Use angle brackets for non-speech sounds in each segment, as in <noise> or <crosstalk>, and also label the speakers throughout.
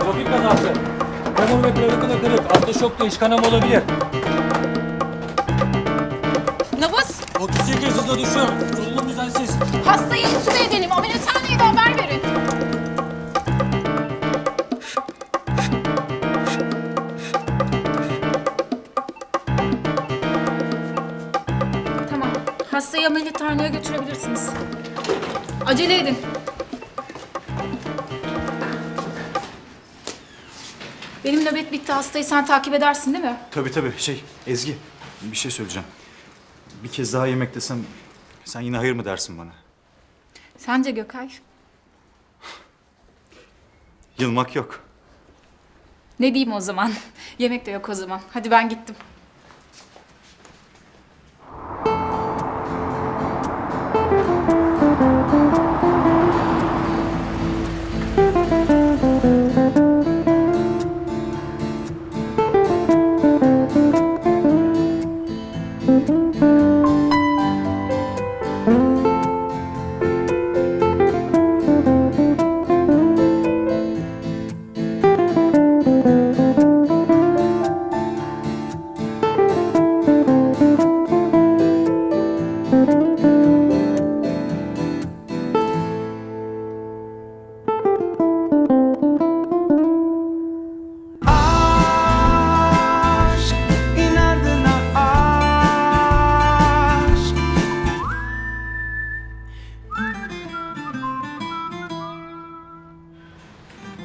Speaker 1: Trafik kazası. Memur ve klavikula kırık. Altta şokta iç kanama olabilir.
Speaker 2: Nabız,
Speaker 1: 38 hızla düşüyor. Solunum düzensiz.
Speaker 2: hastayı intübe edelim. Ameliyathaneye de haber verin. Tamam, hastayı ameliyathaneye götürebilirsiniz. Acele edin. Benim nöbet bitti. Hastayı sen takip edersin değil mi?
Speaker 3: Tabii tabii. Şey, Ezgi bir şey söyleyeceğim. Bir kez daha yemek desem sen yine hayır mı dersin bana?
Speaker 2: Sence Gökay?
Speaker 3: Yılmak yok.
Speaker 2: Ne diyeyim o zaman? <laughs> Yemek de yok o zaman. Hadi ben gittim.
Speaker 4: Mm-hmm.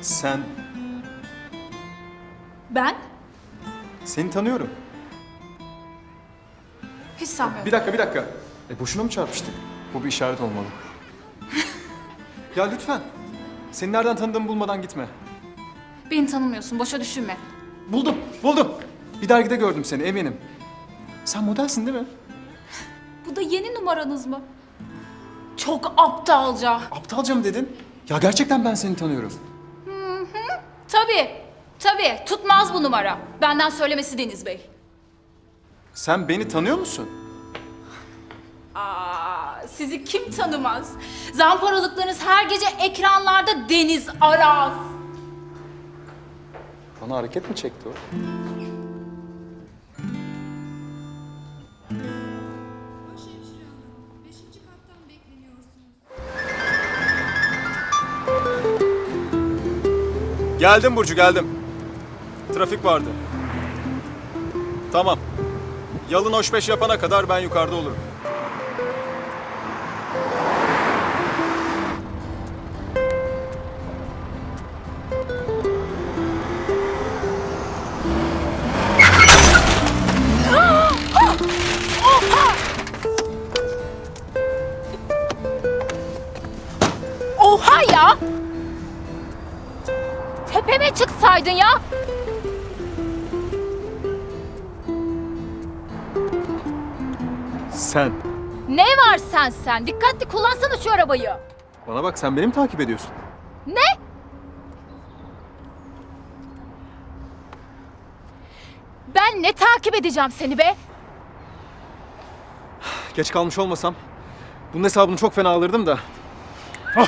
Speaker 3: Sen,
Speaker 2: Ben?
Speaker 5: Seni tanıyorum.
Speaker 2: Hiç sanmıyorum.
Speaker 5: Bir dakika, bir dakika. E boşuna mı çarpıştık? Bu bir işaret olmalı. <laughs> ya lütfen. Seni nereden tanıdığımı bulmadan gitme.
Speaker 2: Beni tanımıyorsun. Boşa düşünme.
Speaker 5: Buldum, buldum. Bir dergide gördüm seni, eminim. Sen modelsin değil mi?
Speaker 2: Bu da yeni numaranız mı? Çok aptalca.
Speaker 5: Aptalca mı dedin? Ya gerçekten ben seni tanıyorum.
Speaker 2: Tabii. Tabii. Tutmaz bu numara. Benden söylemesi Deniz Bey.
Speaker 5: Sen beni tanıyor musun?
Speaker 2: Aa, sizi kim tanımaz? Zamparalıklarınız her gece ekranlarda Deniz Aras.
Speaker 5: Bana hareket mi çekti o? Geldim Burcu, geldim. Trafik vardı. Tamam. Yalın hoş beş yapana kadar ben yukarıda olurum.
Speaker 2: Oha ya! Tepeme çıksaydın ya!
Speaker 5: Sen.
Speaker 2: Ne var sen sen? Dikkatli kullansana şu arabayı.
Speaker 5: Bana bak sen beni mi takip ediyorsun?
Speaker 2: Ne? Ben ne takip edeceğim seni be?
Speaker 5: Geç kalmış olmasam bunun hesabını çok fena alırdım da. Ah!